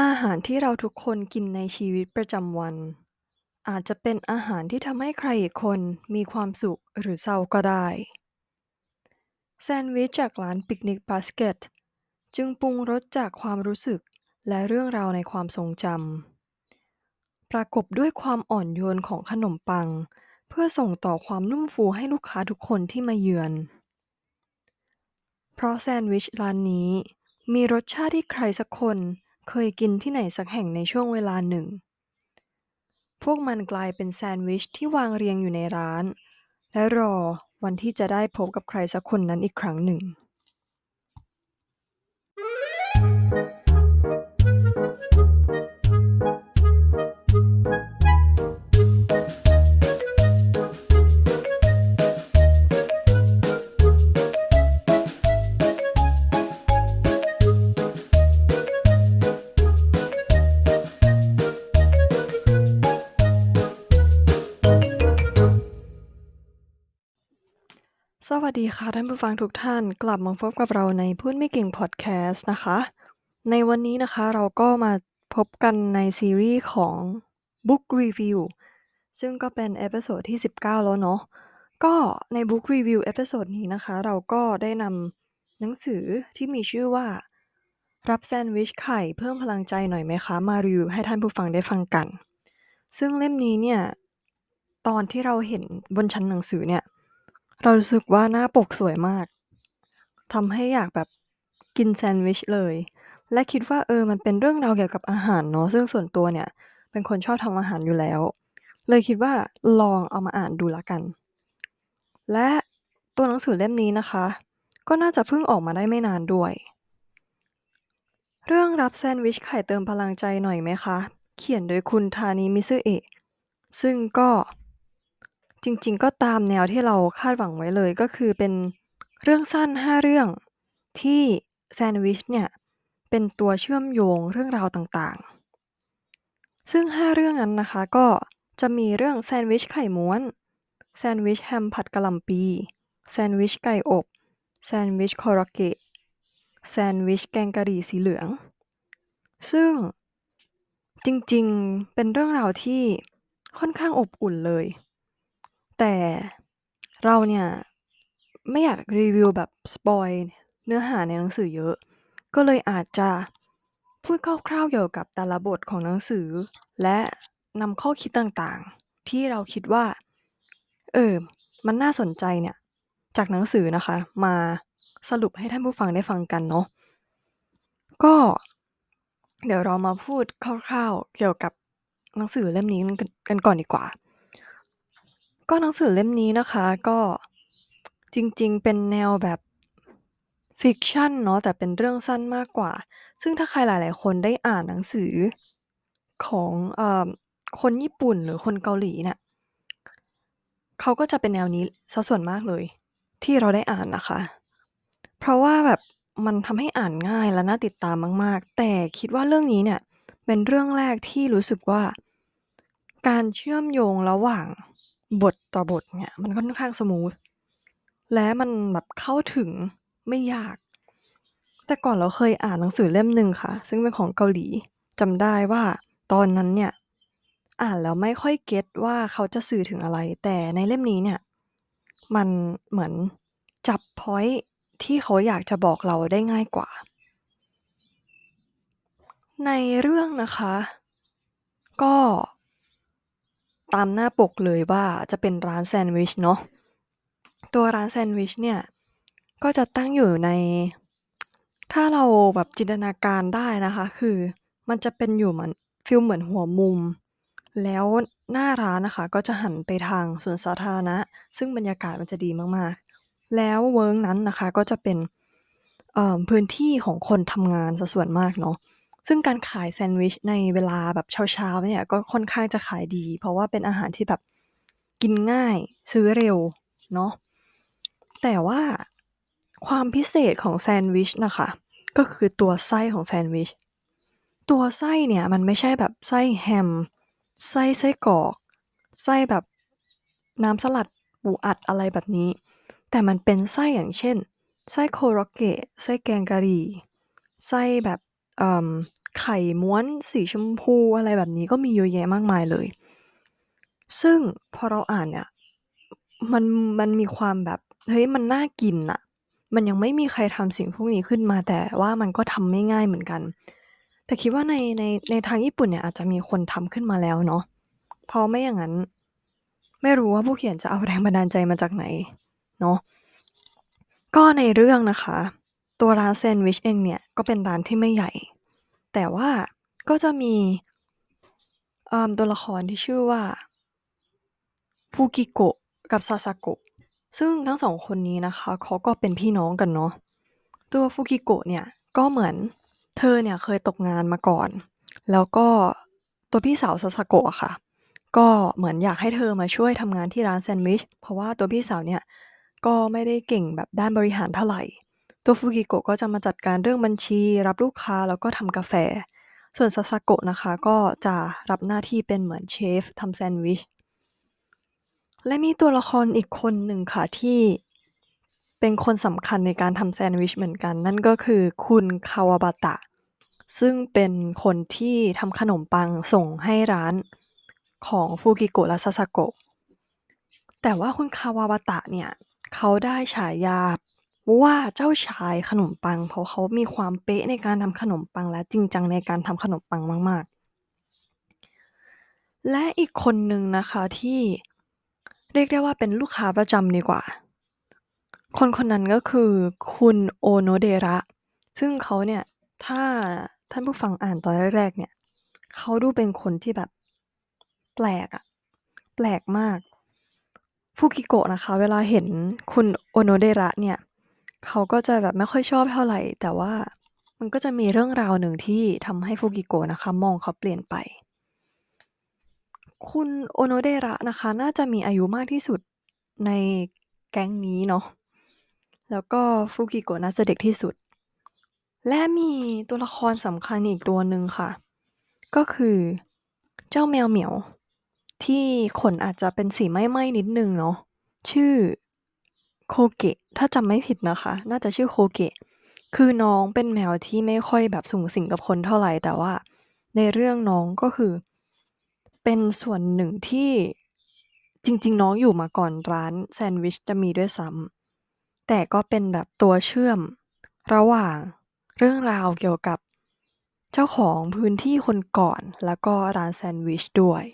อาหารที่เราทุกคนกินในชีวิตประจำวัน อาจจะเป็นอาหารที่ทำให้ใครอีกคนมีความสุขหรือเศร้าก็ได้ แซนด์วิชจากร้าน Picnic Basket จึงปรุงรสจากความรู้สึกและเรื่องราวในความทรงจำ ประกบด้วยความอ่อนโยนของขนมปัง เพื่อส่งต่อความนุ่มฟูให้ลูกค้าทุกคนที่มาเยือน เพราะแซนด์วิชร้านนี้มีรสชาติที่ใครสักคน เคยกินที่ไหนสักแห่งในช่วงเวลาหนึ่ง พวกมันกลายเป็นแซนด์วิชที่วางเรียงอยู่ในร้าน และรอวันที่จะได้พบกับใครสักคนนั้นอีกครั้งหนึ่ง วัสดีค่ะท่านผู้ฟังทุกท่านกลับมาพบกับเราในพูดไม่เก่งพอดแคสต์นะคะ ในวันนี้นะคะเราก็มาพบกันในซีรีส์ของ Book Review ซึ่งก็เป็นเอพิโซดที่ 19 แล้วเนาะก็ใน Book Review เอพิโซดนี้นะคะ เราก็ได้นำหนังสือที่มีชื่อว่า รับแซนด์วิชไข่เพิ่มพลังใจหน่อยไหมคะ มารีวิวให้ท่านผู้ฟังได้ฟังกัน ซึ่งเล่มนี้เนี่ย ตอนที่เราเห็นบนชั้นหนังสือเนี่ย เรารู้สึกว่าหน้าปกสวยมาก ทำให้อยากแบบกินแซนด์วิชเลย และคิดว่า เออ มันเป็นเรื่องราวเกี่ยวกับอาหารเนาะ ซึ่งส่วนตัวเนี่ยเป็นคนชอบทำอาหารอยู่แล้ว เลยคิดว่าลองเอามาอ่านดูแล้วกัน และตัวหนังสือเล่มนี้นะคะ ก็น่าจะเพิ่งออกมาได้ไม่นานด้วย เรื่องรับแซนด์วิชไข่เติมพลังใจหน่อยไหมคะ เขียนโดยคุณทานิมิซึเอะซึ่งก็ จริง ๆ ก็ตามแนวที่เราคาดหวังไว้เลย ก็คือเป็นเรื่องสั้น 5 เรื่อง ที่แซนด์วิชเนี่ยเป็นตัวเชื่อมโยงเรื่องราวต่าง ๆ ซึ่ง 5 เรื่องนั้นนะคะ ก็จะมีเรื่องแซนด์วิชไข่ม้วน แซนด์วิชแฮมผัดกะหล่ำปี แซนด์วิชไก่อบ แซนด์วิชคอราเกะ แซนด์วิชแกงกะหรี่สีเหลือง ซึ่งจริง ๆ เป็นเรื่องราวที่ค่อนข้างอบอุ่นเลย แต่เราเนี่ยไม่อยากรีวิวแบบสปอยเนื้อหาในหนังสือเยอะ ก็เลยอาจจะพูดคร่าว ๆ เกี่ยวกับแต่ละบทของหนังสือ และนำข้อคิดต่างๆ ที่เราคิดว่า เออ มันน่าสนใจเนี่ย จากหนังสือนะคะ มาสรุปให้ท่านผู้ฟังได้ฟังกันเนาะก็ เดี๋ยวเรามาพูดคร่าว ๆ เกี่ยวกับหนังสือเล่มนี้กันก่อนดีกว่า ก็หนังสือเล่มนี้นะคะ ก็ จริง ๆ เป็นแนวแบบฟิกชันเนาะ แต่เป็นเรื่องสั้นมากกว่า ซึ่งถ้าใครหลาย ๆ คนได้อ่านหนังสือของ เอ่อ คนญี่ปุ่น หรือคนเกาหลีเนี่ย เขาก็จะเป็นแนวนี้เสียส่วนมากเลย ที่เราได้อ่านนะคะ เพราะว่าแบบมันทำให้อ่านง่ายและน่าติดตามมาก ๆ แต่คิดว่าเรื่องนี้เนี่ย เป็นเรื่องแรกที่รู้สึกว่า การเชื่อมโยงระหว่าง บทต่อบทเนี่ย มันค่อนข้างสมูท และมันแบบเข้าถึงไม่ยาก แต่ก่อนเราเคยอ่านหนังสือเล่มหนึ่งค่ะ ซึ่งเป็นของเกาหลีจำได้ว่าตอนนั้นเนี่ย อ่านแล้วไม่ค่อยเก็ตว่าเขาจะสื่อถึงอะไร แต่ในเล่มนี้เนี่ย มันเหมือนจับพอยต์ที่เขาอยากจะบอกเราได้ง่ายกว่า ในเรื่องนะคะ ก็ ตามหน้าปกเลยว่าจะเป็นร้านแซนด์วิชเนาะ ตัวร้านแซนด์วิชเนี่ย ก็จะตั้งอยู่ใน ถ้าเราแบบจินตนาการได้นะคะ คือมันจะเป็นอยู่เหมือนฟีลเหมือนหัวมุม แล้วหน้าร้านนะคะ ก็จะหันไปทางสวนสาธารณะ ซึ่งบรรยากาศมันจะดีมาก ๆ แล้วเวิ้งนั้นนะคะ ก็จะเป็น เอ่อ พื้นที่ของคนทำงานเสียส่วนมากเนาะ ซึ่งการขายแซนด์วิชในเวลาแบบเช้า ๆ เนี่ย ก็ค่อนข้างจะขายดี เพราะว่าเป็นอาหารที่แบบกินง่ายซื้อเร็วเนาะ แต่ว่าความพิเศษของแซนด์วิชนะคะ ก็คือตัวไส้ของแซนด์วิช ตัวไส้เนี่ยมันไม่ใช่แบบไส้แฮม ไส้ไส้กรอก ไส้แบบน้ำสลัดปูอัดอะไรแบบนี้ แต่มันเป็นไส้อย่างเช่น ไส้โคโรเกะ ไส้แกงกะหรี่ ไส้แบบเอ่อ ไข่ม้วนสีชมพูอะไรแบบนี้ก็มีเยอะแยะมากมายเลย ซึ่งพอเราอ่านเนี่ยมันมันมีความแบบเฮ้ยมันน่ากินน่ะมันยังไม่มีใครทำสิ่งพวกนี้ขึ้นมาแต่ว่ามันก็ทำไม่ง่ายเหมือนกัน แต่คิดว่าในในในทางญี่ปุ่นเนี่ยอาจจะมีคนทำขึ้นมาแล้วเนาะเพราะไม่อย่างงั้น ไม่รู้ว่าผู้เขียนจะเอาแรงบันดาลใจมาจากไหนเนาะก็ในเรื่องนะคะ ตัวร้านแซนด์วิชเองเนี่ยก็เป็นร้านที่ไม่ใหญ่ แต่ว่าก็จะมี เอ่อ ตัวละครที่ชื่อว่า ฟูกิโกะ กับซาซาโกะ ซึ่งทั้ง 2 คนนี้นะคะ เขาก็เป็นพี่น้องกันเนาะ ตัวฟูกิโกะเนี่ย ก็เหมือนเธอเนี่ยเคยตกงานมาก่อน แล้วก็ตัวพี่สาวซาซาโกะอะค่ะ ก็เหมือนอยากให้เธอมาช่วยทำงานที่ร้านแซนด์วิช เพราะว่าตัวพี่สาวเนี่ย ก็ไม่ได้เก่งแบบด้านบริหารเท่าไร ตัวฟูกิโกะก็จะมาจัดการเรื่องบัญชี รับลูกค้าแล้วก็ทำกาแฟ ส่วนซาซาโกะนะคะก็จะรับหน้าที่เป็นเหมือนเชฟทำแซนด์วิช และมีตัวละครอีกคนหนึ่งค่ะที่เป็นคนสำคัญในการทำแซนด์วิชเหมือนกัน นั่นก็คือคุณคาวาบาตะ ซึ่งเป็นคนที่ทำขนมปังส่งให้ร้านของฟูกิโกะและซาซาโกะแต่ว่าคุณคาวาบาตะเนี่ย เขาได้ฉายา ว่าเจ้าชายขนมปัง เพราะเขามีความเป๊ะในการทำขนมปัง และจริงจังในการทำขนมปังมาก ๆ และอีกคนหนึ่งนะคะที่เรียกได้ว่าเป็นลูกค้าประจำดีกว่า คนคนนั้นก็คือคุณโอโนเดระ ซึ่งเขาเนี่ย ถ้าท่านผู้ฟังอ่านตอนแรกๆเนี่ย เขาดูเป็นคนที่แบบแปลกอะแปลกมากฟูกิโกะนะคะ เวลาเห็นคุณโอโนเดระเนี่ย เขาก็จะแบบไม่ค่อยชอบเท่าไร แต่ว่ามันก็จะมีเรื่องราวหนึ่งที่ทำให้ฟูกิโกะนะคะ มองเขาเปลี่ยนไป คุณโอโนเดระนะคะ น่าจะมีอายุมากที่สุดในแก๊งนี้เนาะ แล้วก็ฟูกิโกะน่าจะเด็กที่สุด และมีตัวละครสำคัญอีกตัวหนึ่งค่ะ ก็คือเจ้าแมวเหมียว ที่ขนอาจจะเป็นสีไหม้ๆนิดนึงเนาะ ชื่อ โคเกะ ถ้าจำไม่ผิดนะคะ น่าจะชื่อโคเกะ คือน้องเป็นแมวที่ไม่ค่อยแบบสุงสิงกับคนเท่าไร แต่ว่าในเรื่องน้องก็คือ เป็นส่วนหนึ่งที่ จริง ๆ น้องอยู่มาก่อนร้านแซนด์วิชจะมีด้วยซ้ำ แต่ก็เป็นแบบตัวเชื่อมระหว่างเรื่องราวเกี่ยวกับเจ้าของพื้นที่คนก่อน แล้วก็ร้านแซนด์วิชด้วย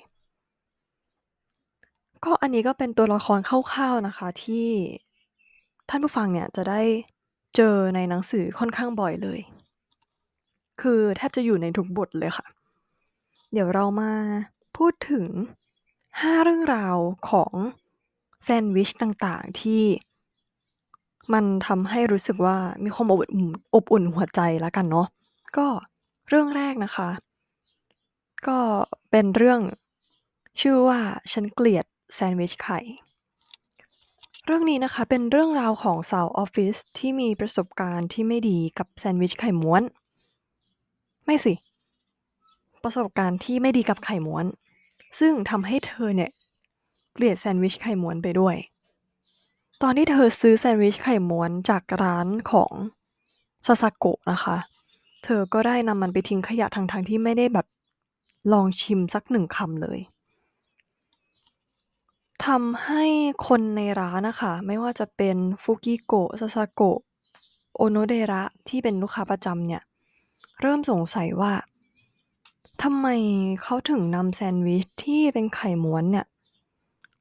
ก็อันนี้ก็เป็นตัวละครคร่าว ๆ นะคะที่ ท่านผู้ฟังเนี่ยจะได้เจอในหนังสือค่อนข้างบ่อยเลย คือแทบจะอยู่ในทุกบทเลยค่ะ เดี๋ยวเรามาพูดถึง 5 เรื่องราวของแซนด์วิชต่างๆ ที่มันทำให้รู้สึกว่ามีความอบอุ่นอบอุ่นหัวใจแล้วกันเนาะก็เรื่องแรกนะคะ ก็เป็นเรื่องชื่อว่าฉันเกลียดแซนด์วิชไข่ รื่องนี้นะคะ เป็นเรื่องราวของสาวออฟฟิศที่มีประสบการณ์ที่ไม่ดีกับแซนด์วิชไข่ม้วน ไม่สิ ประสบการณ์ที่ไม่ดีกับไข่ม้วน ซึ่งทำให้เธอเนี่ยเกลียดแซนด์วิชไข่ม้วนไปด้วย ตอนที่เธอซื้อแซนด์วิชไข่ม้วนจากร้านของซาซาโกะนะคะ เธอก็ได้นำมันไปทิ้งขยะทั้งๆที่ไม่ได้แบบลองชิมสัก1คำเลย ทำให้คนในร้านนะค่ะ ไม่ว่าจะเป็นฟูกิโกะซาซาโกะโอโนเดระที่เป็นลูกค้าประจำเนี่ย เริ่มสงสัยว่า ทำไมเขาถึงนำแซนด์วิชที่เป็นไข่ม้วนเนี่ย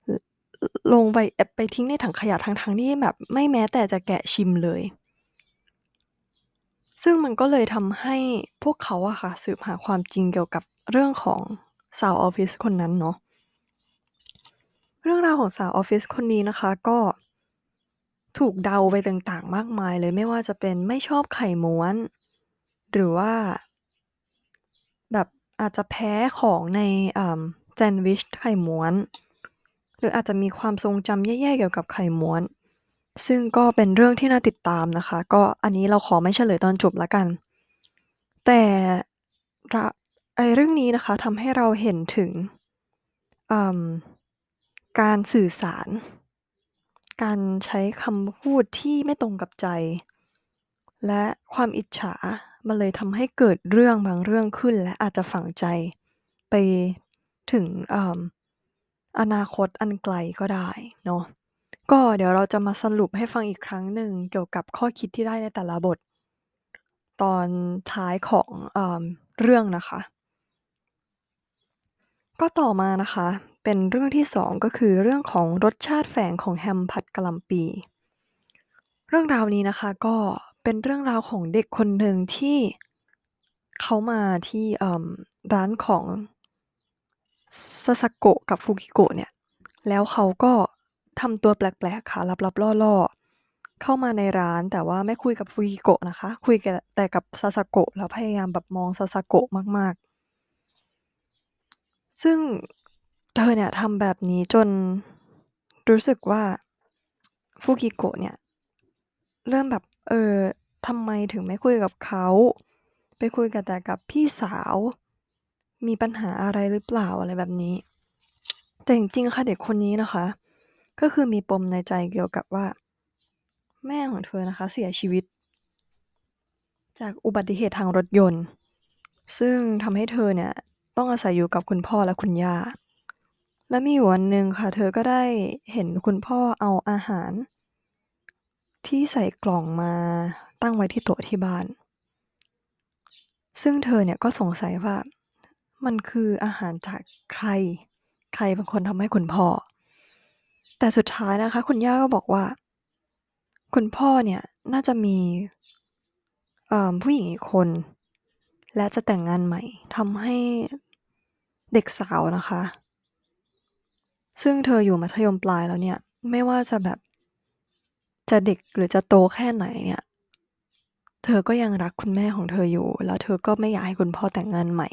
ล ลงไปเอบ ไปทิ้งในถังขยะทั้ง ๆ ที่แบบไม่แม้แต่จะแกะชิมเลย ซึ่งมันก็เลยทำให้พวกเขาอะค่ะ สืบหาความจริงเกี่ยวกับเรื่องของสาวออฟฟิศคนนั้นเนาะ รื่องราวของสาวออฟฟิศคนนี้นะคะก็ถูกเดาไปต่างๆ มากมายเลยไม่ว่าจะเป็นไม่ชอบไข่ม้วน หรือว่า แบบอาจจะแพ้ของในแซนด์วิชไข่ม้วน หรืออาจจะมีความทรงจำแย่ๆเกี่ยวกับไข่ม้วน ซึ่งก็เป็นเรื่องที่น่าติดตามนะคะ ก็อันนี้เราขอไม่เฉลยตอนจบล้วกัน แต่ไอเรื่องนี้นะคะทำให้เราเห็นถึงอ การสื่อสาร การใช้คำพูดที่ไม่ตรงกับใจ และความอิจฉา มันเลยทำให้เกิดเรื่องบางเรื่องขึ้น และอาจจะฝังใจไปถึง เอ่อ อนาคตอันไกลก็ได้เนาะ ก็เดี๋ยวเราจะมาสรุปให้ฟังอีกครั้งหนึ่งเกี่ยวกับข้อคิดที่ได้ในแต่ละบท ตอนท้ายของ เอ่อ เรื่องนะคะ ก็ต่อมานะคะ เป็นเรื่องที่2ก็คือเรื่องของรสชาติแฝงของแฮมผัดกะหล่ำปี เรื่องราวนี้นะคะก็เป็นเรื่องราวของเด็กคนหนึ่งที่เขามาที่ร้านของ Sasako กับ Fukiko เนี่ย แล้วเขาก็ทำตัวแปลกๆค่ะลับๆล่อๆ เข้ามาในร้านแต่ว่าไม่คุยกับ Fukiko นะคะ คุยแต่กับ Sasako แล้วพยายามแบบมอง Sasako มากๆ ซึ่ง เธอเนี่ยทำแบบนี้จนรู้สึกว่า Fukiko เนี่ย เริ่มแบบ เออทำไมถึงไม่คุยกับเขา ไปคุยกับแต่กับพี่สาว มีปัญหาอะไรหรือเปล่าอะไรแบบนี้ แต่จริงๆค่ะเด็กคนนี้นะคะ ก็คือมีปมในใจเกี่ยวกับว่า แม่ของเธอนะคะ เสียชีวิต จากอุบัติเหตุทางรถยนต์ ซึ่งทำให้เธอเนี่ย ต้องอาศัยอยู่กับคุณพ่อและคุณย่า และมีอยู่วันหนึ่งค่ะ เธอก็ได้เห็นคุณพ่อเอาอาหาร ที่ใส่กล่องมาตั้งไว้ที่โต๊ะที่บ้าน ซึ่งเธอเนี่ยก็สงสัยว่า มันคืออาหารจากใคร ใครเป็นคนทำให้คุณพ่อ แต่สุดท้ายนะคะ คุณย่าก็บอกว่า คุณพ่อเนี่ยน่าจะมีผู้หญิงอีกคน และจะแต่งงานใหม่ทำให้เด็กสาวนะคะ ซึ่งเธออยู่มัธยมปลายแล้วเนี่ย ไม่ว่าจะแบบ จะเด็กหรือจะโตแค่ไหนเนี่ย เธอก็ยังรักคุณแม่ของเธออยู่ แล้วเธอก็ไม่อยากให้คุณพ่อแต่งงานใหม่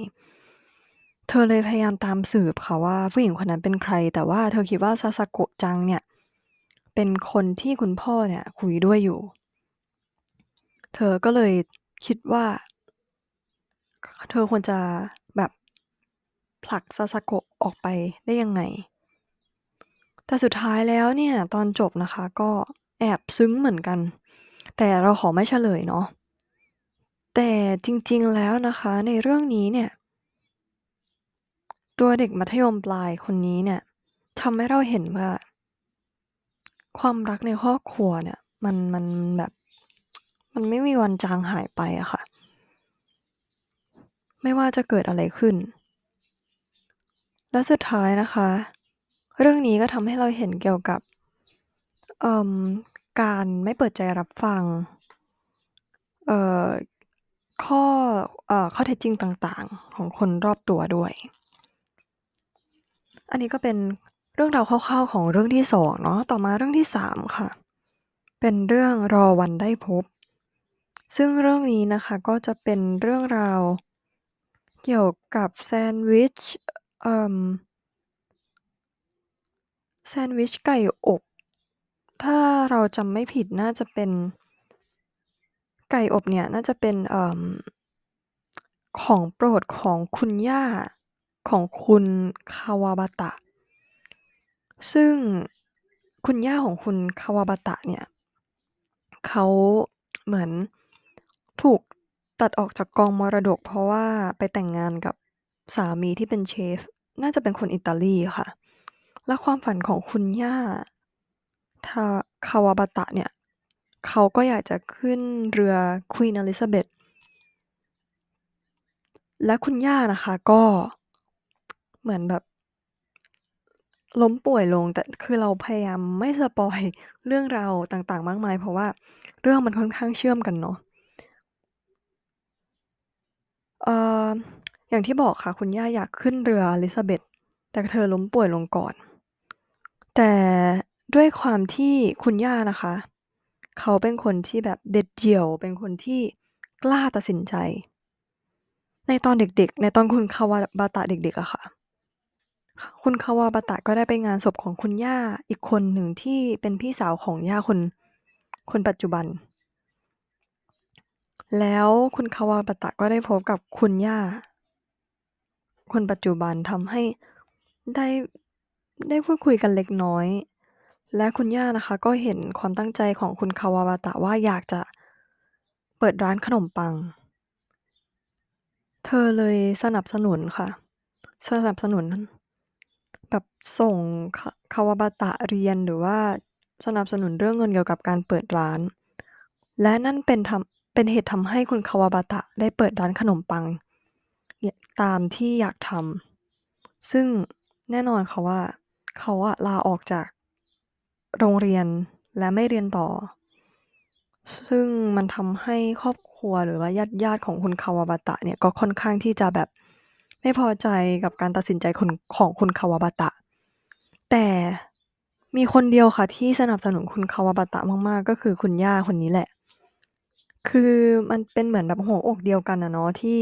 เธอเลยพยายามตามสืบค่ะว่าผู้หญิงคนนั้นเป็นใคร แต่ว่าเธอคิดว่า Sasako จังเนี่ย เป็นคนที่คุณพ่อเนี่ยคุยด้วยอยู่ เธอก็เลยคิดว่า เธอควรจะแบบผลัก Sasako ออกไปได้ยังไง แต่สุดท้ายแล้วเนี่ยตอนจบนะคะ ก็แอบซึ้งเหมือนกัน แต่เราขอไม่เฉลยเนาะแต่จริงๆแล้วนะคะในเรื่องนี้เนี่ย ตัวเด็กมัธยมปลายคนนี้เนี่ยทำให้เราเห็นว่า ความรักในครอบครัวเนี่ย มันมันแบบ มันไม่มีวันจางหายไปอะค่ะ ไม่ว่าจะเกิดอะไรขึ้น และสุดท้ายนะคะ เรื่องนี้ก็ทำให้เราเห็นเกี่ยวกับ เอ่อ การไม่เปิดใจรับฟัง เอ่อ ข้อ เอ่อ ข้อเท็จจริงต่าง ๆ ของคนรอบตัวด้วย อันนี้ก็เป็นเรื่องราวคร่าว ๆ ของเรื่องที่ 2 เนาะ ต่อมาเรื่องที่ 3 ค่ะ เป็นเรื่อง รอวันได้พบ ซึ่งเรื่องนี้นะคะ ก็จะเป็นเรื่องราวเกี่ยวกับแซนด์วิช เอ่อ แซนด์วิชไก่อบ ถ้าเราจำไม่ผิดน่าจะเป็น ไก่อบเนี่ยน่าจะเป็น เอ่อ ของโปรดของคุณย่าของคุณ Kawabata ซึ่งคุณย่าของคุณ Kawabata เนี่ย เขาเหมือนถูกตัดออกจากกองมรดก เพราะว่าไปแต่งงานกับสามีที่เป็นเชฟ น่าจะเป็นคนอิตาลีค่ะ และความฝันของคุณย่าทา Kawabata เนี่ย เขาก็อยากจะขึ้นเรือ Queen Elizabeth และคุณย่านะคะก็เหมือนแบบล้มป่วยลงแต่คือเราพยายามไม่สปอยเรื่องราวต่างๆ มากมาย เพราะว่าเรื่องมันค่อนข้างเชื่อมกันเนาะเอ่ออย่างที่บอกค่ะ คุณย่าอยากขึ้นเรือ Elizabeth แต่เธอล้มป่วยลงก่อน แต่ด้วยความที่คุณย่านะคะ เขาเป็นคนที่แบบเด็ดเดี่ยว เป็นคนที่กล้าตัดสินใจ ในตอนเด็ก ๆ ในตอนคุณ Kawabata เด็ก ๆ อะค่ะ คุณ Kawabata ก็ได้ไปงานศพของคุณย่าอีกคนหนึ่งที่เป็นพี่สาวของย่าคน คนปัจจุบัน แล้วคุณ Kawabata ก็ได้พบกับคุณย่า คนปัจจุบันทำให้ได้ ได้พูดคุยกันเล็กน้อย และคุณย่านะคะ ก็เห็นความตั้งใจของคุณ Kawabata ว่าอยากจะเปิดร้านขนมปัง เธอเลยสนับสนุนค่ะ สนับสนุน แบบส่งค Kawabata เรียนหรือว่าสนับสนุนเรื่องเงินเกี่ยวกับการเปิดร้าน และนั่นเป็นทำเป็นเหตุทำให้คุณ Kawabata ได้เปิดร้านขนมปัง ตามที่อยากทำซึ่งแน่นอนค่ะว่า เขาอะลาออกจากโรงเรียนและไม่เรียนต่อ ซึ่งมันทำให้ครอบครัวหรือว่าญาติๆของคุณ Kawabata เนี่ยก็ค่อนข้างที่จะแบบไม่พอใจกับการตัดสินใจของคุณ Kawabata แต่มีคนเดียวค่ะที่สนับสนุนคุณ Kawabata มากๆ ก็คือคุณย่าคนนี้แหละ คือมันเป็นเหมือนแบบหัวอกเดียวกันอะเนาะที่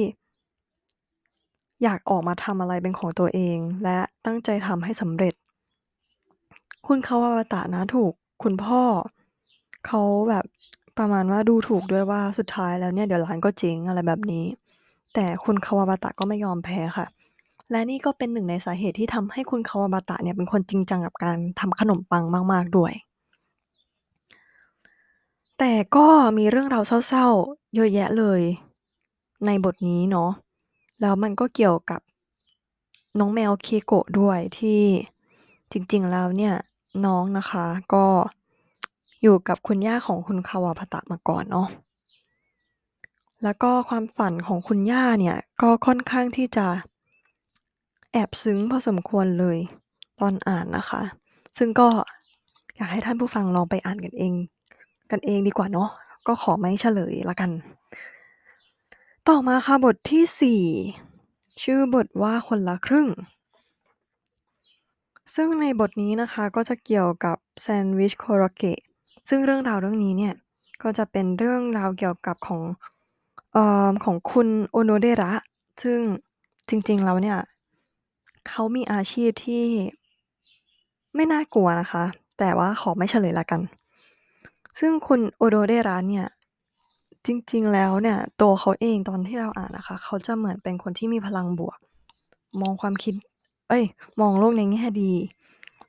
อยากออกมาทำอะไรเป็นของตัวเอง และตั้งใจทำให้สำเร็จ คุณ Kawabata นะ ถูกคุณพ่อ เขาแบบ ประมาณว่าดูถูกด้วยว่า สุดท้ายแล้วเนี่ยเดี๋ยวร้านก็เจ๊ง อะไรแบบนี้ แต่คุณ Kawabata ก็ไม่ยอมแพ้ค่ะ และนี่ก็เป็นหนึ่งในสาเหตุที่ทำให้คุณ Kawabata เนี่ยเป็นคนจริงจังกับการทำขนมปังมาก ๆ ด้วย แต่ก็มีเรื่องราวเศร้า ๆ เยอะแยะเลย ในบทนี้เนาะ แล้วมันก็เกี่ยวกับน้องแมว Keiko ด้วยที่จริง ๆ แล้วเนี่ย น้องนะคะ ก็ อยู่กับคุณย่าของคุณ Kawabata มาก่อนเนาะ แล้วก็ความฝันของคุณย่าเนี่ย ก็ค่อนข้างที่จะ แอบซึ้งพอสมควรเลย ตอนอ่านนะคะ ซึ่งก็อยากให้ท่านผู้ฟังลองไปอ่านกันเอง กันเองดีกว่าเนาะ ก็ขอไม่เฉลยล้วกัน ต่อมาค่ะบทที่ 4 ชื่อบทว่าคนละครึ่ง ซึ่งในบทนี้นะคะก็จะเกี่ยวกับแซนด์วิชโคโรเกะซึ่งเรื่องราวเรื่องนี้เนี่ย ก็จะเป็นเรื่องราวเกี่ยวกับของเอ่อของคุณโอโนเดระ ซึ่งจริงๆแล้วเนี่ย เขามีอาชีพที่ไม่น่ากลัวนะคะ แต่ว่าขอไม่เฉลยล้วกัน ซึ่งคุณโอโนเดระเนี่ย จริงๆแล้วเนี่ย ตัวเขาเองตอนที่เราอ่านนะคะ เขาจะเหมือนเป็นคนที่มีพลังบวก มองความคิด เอ๊ย มองโลกในแง่ดี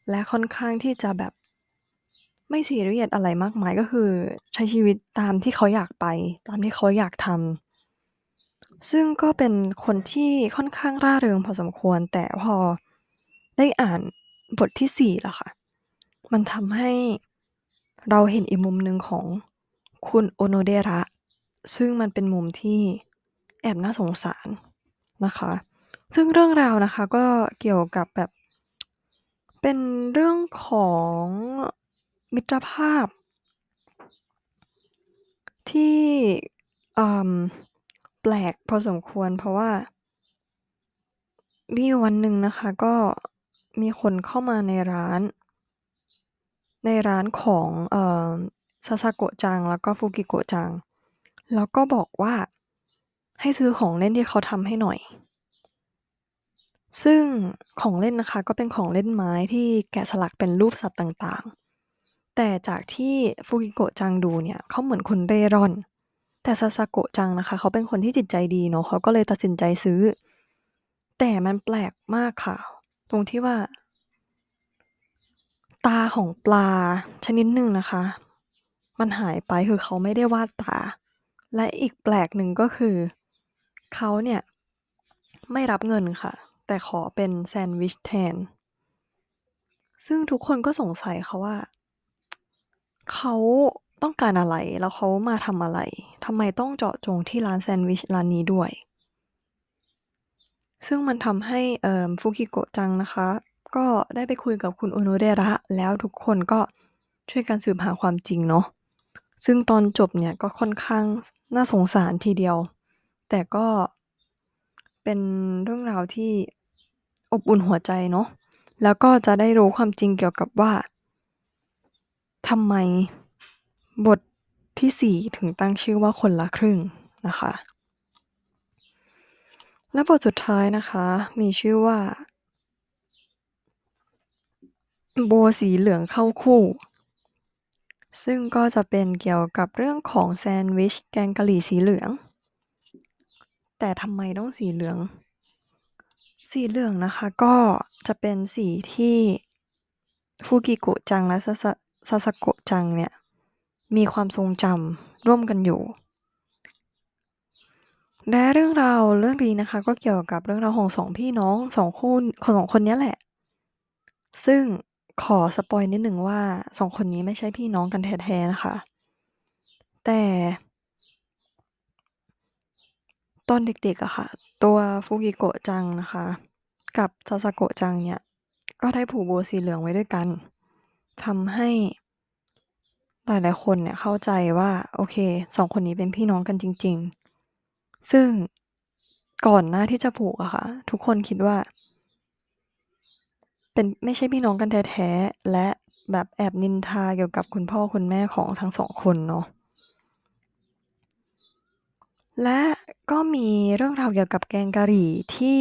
และค่อนข้างที่จะแบบ ไม่ซีเรียสอะไรมากมาย ก็คือใช้ชีวิตตามที่เขาอยากไป ตามที่เขาอยากทำ ซึ่งก็เป็นคนที่ค่อนข้างร่าเริงพอสมควร แต่พอได้อ่านบทที่ 4 ล่ะค่ะ มันทำให้เราเห็นอีกมุมหนึ่งของคุณโอโนเดระ ซึ่งมันเป็นมุมที่แอบน่าสงสารนะคะ ซึ่งเรื่องราวนะคะ ก็เกี่ยวกับแบบ เป็นเรื่องของมิตรภาพ ที่ เอ่อ แปลกพอสมควร เพราะว่า มีอยู่วันหนึ่งนะคะ ก็มีคนเข้ามาในร้าน ในร้านของ เอ่อ Sasako- จัง แล้วก็ Fukiko- จัง แล้วก็บอกว่า ให้ซื้อของเล่นที่เขาทำให้หน่อย ซึ่งของเล่นนะคะ ก็เป็นของเล่นไม้ที่แกะสลักเป็นรูปสัตว์ต่าง ๆ แต่จากที่ Fukiko- จังดูเนี่ย เขาเหมือนคนเร่ร่อน แต่ Sasako- จังนะคะ เขาเป็นคนที่จิตใจดีเนาะเขาก็เลยตัดสินใจซื้อ แต่มันแปลกมากค่ะ ตรงที่ว่า ตาของปลาชนิดหนึ่งนะคะ มันหายไปคือเขาไม่ได้วาดตา และอีกแปลกหนึ่งก็คือ เขาเนี่ย ไม่รับเงินค่ะ แต่ขอเป็นแซนด์วิชแทน ซึ่งทุกคนก็สงสัยค่ะว่า เขาต้องการอะไร แล้วเขามาทำอะไรทำไมต้องเจาะจงที่ร้านแซนด์วิชร้านนี้ด้วย ซึ่งมันทำให้เอ่อ Fukiko- จังนะคะ ก็ได้ไปคุยกับคุณโอโนเดระแล้วทุกคนก็ช่วยกันสืบหาความจริงเนาะซึ่งตอนจบเนี่ยก็ค่อนข้างน่าสงสารทีเดียว แต่ก็ เป็นเรื่องราวที่อบอุ่นหัวใจเนาะ แล้วก็จะได้รู้ความจริงเกี่ยวกับว่าทำไมบทที่ 4 ถึงตั้งชื่อว่าคนละครึ่งนะคะ และบทสุดท้ายนะคะ มีชื่อว่า โบสีเหลืองเข้าคู่ ซึ่งก็จะเป็นเกี่ยวกับเรื่องของแซนด์วิชแกงกะหรี่สีเหลือง แต่ทำไมต้องสีเหลือง สีเหลืองนะคะก็จะเป็นสีที่ Fukiko- จังและ Sasa Sasako- จังเนี่ย มีความทรงจำร่วมกันอยู่ และเรื่องราวเรื่องนี้นะคะ ก็เกี่ยวกับเรื่องราวของ2พี่น้อง2คู่2คนนี้แหละ ซึ่งขอสปอยนิดหนึ่งว่า2คนนี้ไม่ใช่พี่น้องกันแท้ๆนะคะ แต่ ตอนเด็ก ๆ อะค่ะ ตัวฟูกิโกะจังนะคะ กับซาซาโกะจังเนี่ย ก็ได้ผูกโบสีเหลืองไว้ด้วยกัน ทำให้ หลาย ๆ คนเนี่ยเข้าใจว่า โอเค2คนนี้เป็นพี่น้องกันจริง ๆ ซึ่ง ก่อนหน้าที่จะผูกอะค่ะ ทุกคนคิดว่า เป็น ไม่ใช่พี่น้องกันแท้ ๆ และแบบแอบนินทาเกี่ยวกับคุณพ่อคุณแม่ของทั้ง 2 คนเนาะ และก็มีเรื่องราวเกี่ยวกับแกงกะหรี่ที่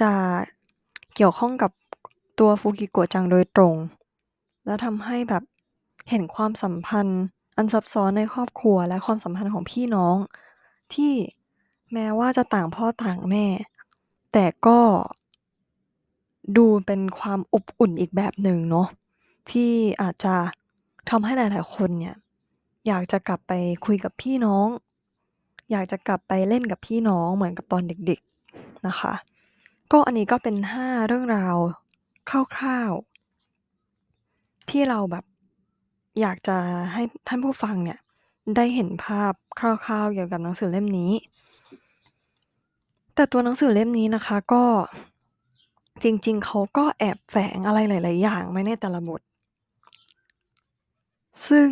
จะเกี่ยวข้องกับตัวฟูกิโกะจังโดยตรง และทำให้แบบเห็นความสัมพันธ์อันซับซ้อนในครอบครัวและความสัมพันธ์ของพี่น้อง ที่แม้ว่าจะต่างพ่อต่างแม่ แต่ก็ดูเป็นความอบอุ่นอีกแบบหนึ่งเนาะที่อาจจะทำให้หลาย ๆ คนเนี่ยอยากจะกลับไปคุยกับพี่น้อง อยากจะกลับไปเล่นกับพี่น้องเหมือนกับตอนเด็ก ๆ นะคะ ก็อันนี้ก็เป็น 5 เรื่องราวคร่าวๆ ที่เราแบบอยากจะให้ท่านผู้ฟังเนี่ย ได้เห็นภาพคร่าวๆเกี่ยวกับหนังสือเล่มนี้ แต่ตัวหนังสือเล่มนี้นะคะก็จริงๆ เขาก็แอบแฝงอะไรหลาย ๆ อย่างไว้ในแต่ละบท ซึ่ง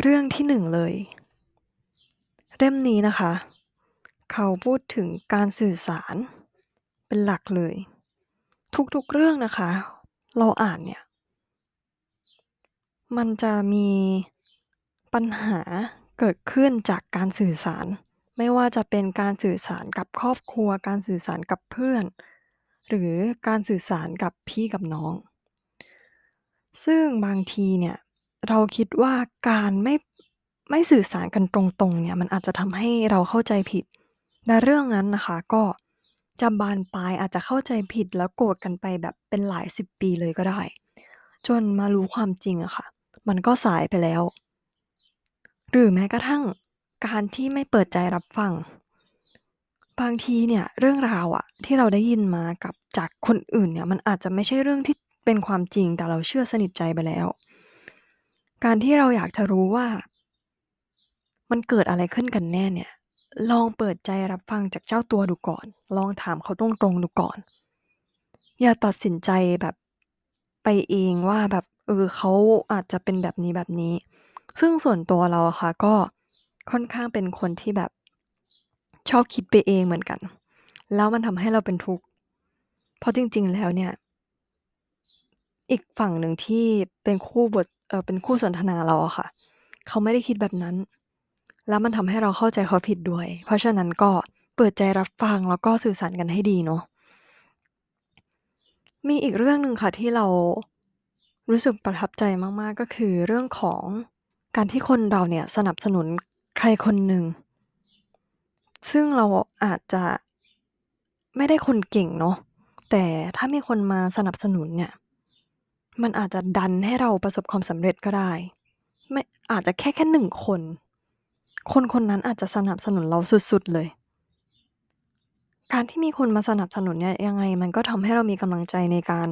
เรื่องที่1เลย ล่มนี้นะคะ เขาพูดถึงการสื่อสารเป็นหลักเลย ทุกๆเรื่องนะคะ เราอ่านเนี่ย มันจะมีปัญหาเกิดขึ้นจากการสื่อสาร ไม่ว่าจะเป็นการสื่อสารกับครอบครัว การสื่อสารกับเพื่อน หรือการสื่อสารกับพี่กับน้อง ซึ่งบางทีเนี่ย เราคิดว่าการไม่ ไม่สื่อสารกันตรง ๆ เนี่ย มันอาจจะทำให้เราเข้าใจผิด และเรื่องนั้นนะคะ ก็จะบานปลาย อาจจะเข้าใจผิด แล้วโกรธกันไปแบบเป็นหลายสิบปีเลยก็ได้ จนมารู้ความจริงอะค่ะ มันก็สายไปแล้ว หรือแม้กระทั่งการที่ไม่เปิดใจรับฟัง บางทีเนี่ยเรื่องราวอะที่เราได้ยินมากับจากคนอื่นเนี่ย มันอาจจะไม่ใช่เรื่องที่เป็นความจริง แต่เราเชื่อสนิทใจไปแล้ว การที่เราอยากจะรู้ว่า มันเกิดอะไรขึ้นกันแน่เนี่ย ลองเปิดใจรับฟังจากเจ้าตัวดูก่อน ลองถามเขาตรงๆดูก่อน อย่าตัดสินใจแบบไปเองว่าแบบเออเขาอาจจะเป็นแบบนี้ๆซึ่งส่วนตัวเราอะค่ะก็ค่อนข้างเป็นคนที่แบบชอบคิดไปเองเหมือนกัน แล้วมันทำให้เราเป็นทุกข์ เพราะจริง ๆ แล้วเนี่ย อีกฝั่งหนึ่งที่เป็นคู่บทเออเป็นคู่สนทนาเราอะค่ะ เขาไม่ได้คิดแบบนั้น แล้วมันทำให้เราเข้าใจเขาผิดด้วย เพราะฉะนั้นก็เปิดใจรับฟังแล้วก็สื่อสารกันให้ดีเนาะมีอีกเรื่องหนึ่งค่ะที่เรารู้สึกประทับใจมากๆก็คือเรื่องของการที่คนเราเนี่ยสนับสนุนใครคนหนึ่ง ซึ่งเราอาจจะไม่ได้คนเก่งเนาะแต่ถ้ามีคนมาสนับสนุนเนี่ย มันอาจจะดันให้เราประสบความสำเร็จก็ได้ ไม่อาจจะแค่แค่1คน คนคนนั้นอาจจะสนับสนุนเราสุด ๆ เลย การที่มีคนมาสนับสนุนเนี่ยยังไงมันก็ทำให้เรามีกำลังใจในการ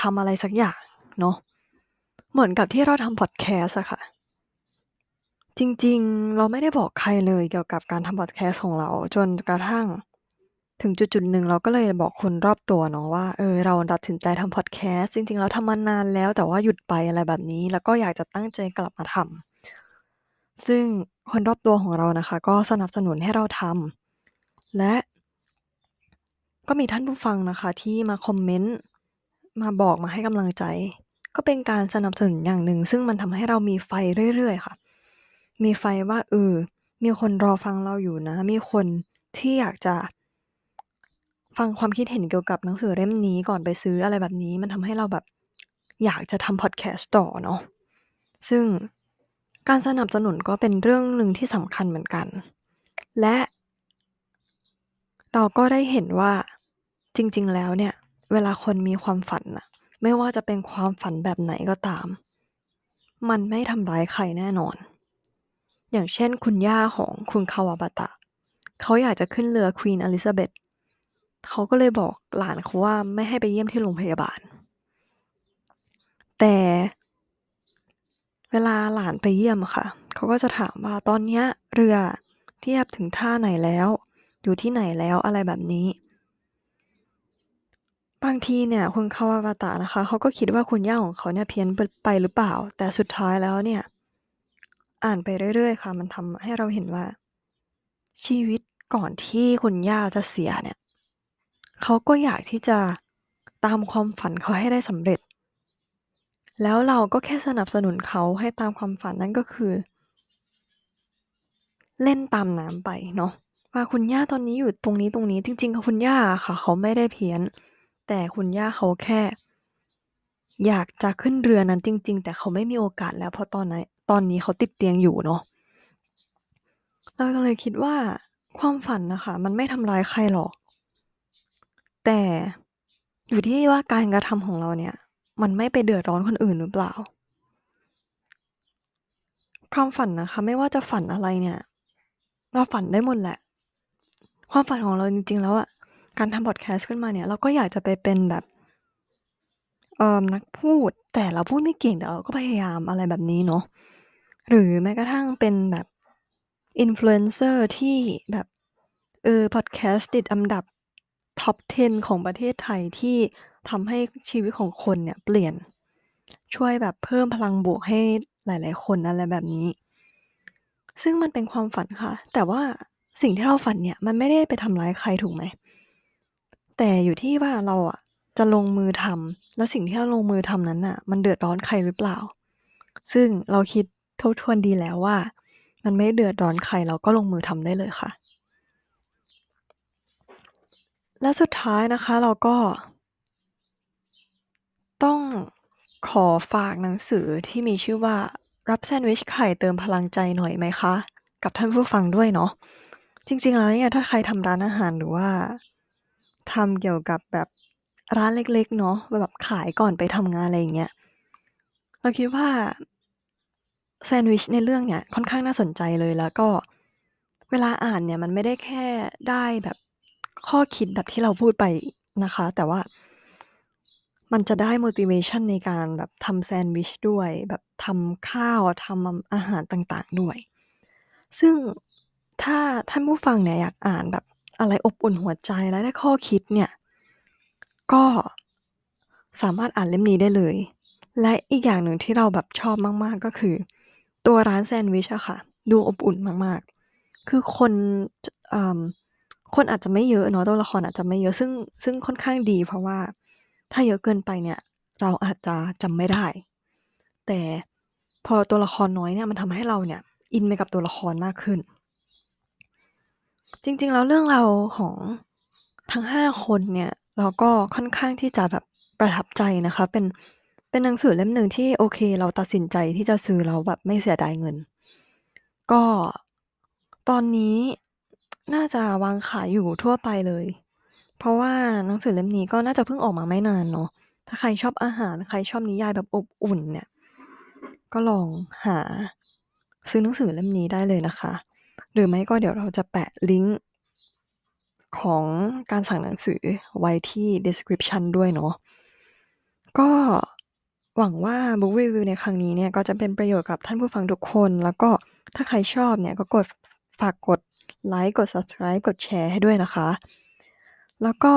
ทำอะไรสักอย่างเนาะ เหมือนกับที่เราทำพอดแคสต์อะค่ะ จริงๆ เราไม่ได้บอกใครเลยเกี่ยวกับการทำพอดแคสต์ของเราจนกระทั่ง ถึงจุดๆหนึ่งเราก็เลยบอกคนรอบตัวเนาะว่าเออเราตัดสินใจทำพอดแคสต์จริงๆ เราทำมานานแล้วแต่ว่าหยุดไปอะไรแบบนี้ แล้วก็อยากจะตั้งใจกลับมาทำซึ่ง คนรอบตัวของเรานะคะ ก็สนับสนุนให้เราทำ และ ก็มีท่านผู้ฟังนะคะที่มาคอมเมนต์ มาบอกมาให้กำลังใจ ก็เป็นการสนับสนุนอย่างหนึ่ง ซึ่งมันทำให้เรามีไฟเรื่อย ๆ ค่ะ มีไฟว่าเออ มีคนรอฟังเราอยู่นะ มีคนที่อยากจะ ฟังความคิดเห็นเกี่ยวกับหนังสือเล่มนี้ก่อนไปซื้ออะไรแบบนี้ มันทำให้เราแบบอยากจะทำพอดแคสต์ต่อเนาะ ซึ่ง การสนับสนุนก็เป็นเรื่องหนึ่งที่สำคัญเหมือนกัน และเราก็ได้เห็นว่าจริง ๆ แล้วเนี่ย เวลาคนมีความฝันน่ะ ไม่ว่าจะเป็นความฝันแบบไหนก็ตาม มันไม่ทำร้ายใครแน่นอน อย่างเช่นคุณย่าของคุณคาวาบาตะ เขาอยากจะขึ้นเรือ Queen Elizabeth เขาก็เลยบอกหลานเขาว่าไม่ให้ไปเยี่ยมที่โรงพยาบาล แต่ เวลาหลานไปเยี่ยมอะค่ะ เขาก็จะถามว่าตอนเนี้ยเรือเทียบถึงท่าไหนแล้ว อยู่ที่ไหนแล้วอะไรแบบนี้ บางทีเนี่ยคุณคาวาบาตะนะคะ เขาก็คิดว่าคุณย่าของเขาเนี่ยเพี้ยนไปหรือเปล่า แต่สุดท้ายแล้วเนี่ย อ่านไปเรื่อย ๆ ค่ะ มันทำให้เราเห็นว่า ชีวิตก่อนที่คุณย่าจะเสียเนี่ย เขาก็อยากที่จะตามความฝันเขาให้ได้สำเร็จ แล้วเราก็แค่สนับสนุนเขาให้ตามความฝัน นั่นก็คือ เล่นตามน้ำไปเนาะว่าคุณย่าตอนนี้อยู่ตรงนี้ตรงนี้จริง ๆ คุณย่าค่ะ เขาไม่ได้เพี้ยน แต่คุณย่าเขาแค่ อยากจะขึ้นเรือนั้นจริง ๆ แต่เขาไม่มีโอกาสแล้ว เพราะตอนนั้นตอนนี้เขาติดเตียงอยู่เนาะเราก็เลยคิดว่าความฝันนะคะ มันไม่ทำร้ายใครหรอก แต่อยู่ที่ว่าการกระทำของเราเนี่ย มันไม่ไปเดือดร้อนคนอื่นหรือเปล่า ความฝันนะคะ ไม่ว่าจะฝันอะไรเนี่ย เราฝันได้หมดแหละ ความฝันของเราจริง ๆ แล้วอะการทำพอดแคสต์ขึ้นมาเนี่ย เราก็อยากจะไปเป็นแบบเอ่อนักพูดแต่เราพูดไม่เก่งแต่เราก็พยายามอะไรแบบนี้เนาะหรือแม้กระทั่งเป็นแบบ Influencer ที่แบบเออพอดแคสต์ติดอันดับ Top 10 ของประเทศไทยที่ ทำให้ชีวิตของคนเนี่ยเปลี่ยน ช่วยแบบเพิ่มพลังบวกให้หลาย ๆ คนอะไรแบบนี้ ซึ่งมันเป็นความฝันค่ะ แต่ว่าสิ่งที่เราฝันเนี่ยมันไม่ได้ไปทำร้ายใครถูกไหม แต่อยู่ที่ว่าเราอะจะลงมือทำแล้วสิ่งที่เราลงมือทำนั้นน่ะมันเดือดร้อนใครหรือเปล่า ซึ่งเราคิดทบทวนดีแล้วว่า มันไม่เดือดร้อนใครเราก็ลงมือทำได้เลยค่ะ และสุดท้ายนะคะเราก็ ต้องขอฝากหนังสือที่มีชื่อว่า รับแซนด์วิชไข่เติมพลังใจหน่อยไหมคะ กับท่านผู้ฟังด้วยเนาะ จริง ๆ แล้วเนี่ย ถ้าใครทำร้านอาหาร หรือว่าทำเกี่ยวกับแบบร้านเล็ก ๆ เนาะ แบบขายก่อนไปทำงาน อะไรอย่างเงี้ย เราคิดว่า แซนด์วิชในเรื่องเนี่ยค่อนข้างน่าสนใจเลย แล้วก็เวลาอ่านเนี่ย มันไม่ได้แค่ได้แบบข้อคิดแบบที่เราพูดไปนะคะ แต่ว่า มันจะได้ motivation ในการแบบทำแซนด์วิชด้วย แบบทำข้าว ทำอาหารต่าง ๆ ด้วย ซึ่งถ้าท่านผู้ฟังเนี่ยอยากอ่านแบบอะไรอบอุ่นหัวใจและได้ข้อคิดเนี่ย ก็สามารถอ่านเล่มนี้ได้เลย และอีกอย่างหนึ่งที่เราแบบชอบมาก ๆ ก็คือ ตัวร้านแซนด์วิชอะค่ะ ดูอบอุ่นมาก ๆ คือคนอ่อคนอาจจะไม่เยอะเนาะตัวละครอาจจะไม่เยอะซึ่งซึ่งค่อนข้างดีเพราะว่า ถ้าเยอะเกินไปเนี่ย เราอาจจะจำไม่ได้ แต่พอตัวละครน้อยเนี่ยมันทำให้เราเนี่ยอินไปกับตัวละครมากขึ้น จริงๆ แล้วเรื่องเราของทั้ง 5 คนเนี่ยเราก็ค่อนข้างที่จะแบบประทับใจนะคะ เป็นเป็นหนังสือเล่มหนึ่งที่โอเค เราตัดสินใจที่จะซื้อแล้วแบบไม่เสียดายเงิน ก็ตอนนี้น่าจะวางขายอยู่ทั่วไปเลย เพราะว่าหนังสือเล่มนี้ก็น่าจะเพิ่งออกมาไม่นานเนาะ ถ้าใครชอบอาหาร ใครชอบนิยายแบบอบอุ่นเนี่ย ก็ลองหาซื้อหนังสือเล่มนี้ได้เลยนะคะ หรือไม่ก็เดี๋ยวเราจะแปะลิงก์ของการสั่งหนังสือไว้ที่ description ด้วยเนาะ ก็หวังว่า Book Review ในครั้งนี้เนี่ยก็จะเป็นประโยชน์กับท่านผู้ฟังทุกคน แล้วก็ถ้าใครชอบเนี่ยก็กดฝากกดไลก์กด Subscribe กดแชร์ให้ด้วยนะคะ แล้วก็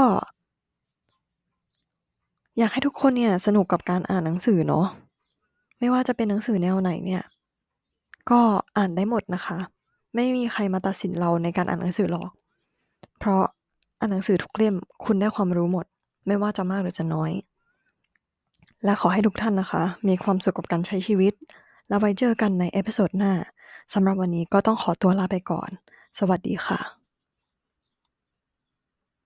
อยากให้ทุกคนเนี่ยสนุกกับการอ่านหนังสือเนาะไม่ว่าจะเป็นหนังสือแนวไหนเนี่ย ก็อ่านได้หมดนะคะ ไม่มีใครมาตัดสินเราในการอ่านหนังสือหรอก เพราะอ่านหนังสือทุกเล่มคุณได้ความรู้หมด ไม่ว่าจะมากหรือจะน้อย และขอให้ทุกท่านนะคะ มีความสุขกับการใช้ชีวิต แล้วไว้เจอกันในเอพิโซดหน้าสำหรับวันนี้ก็ต้องขอตัวลาไปก่อน สวัสดีค่ะ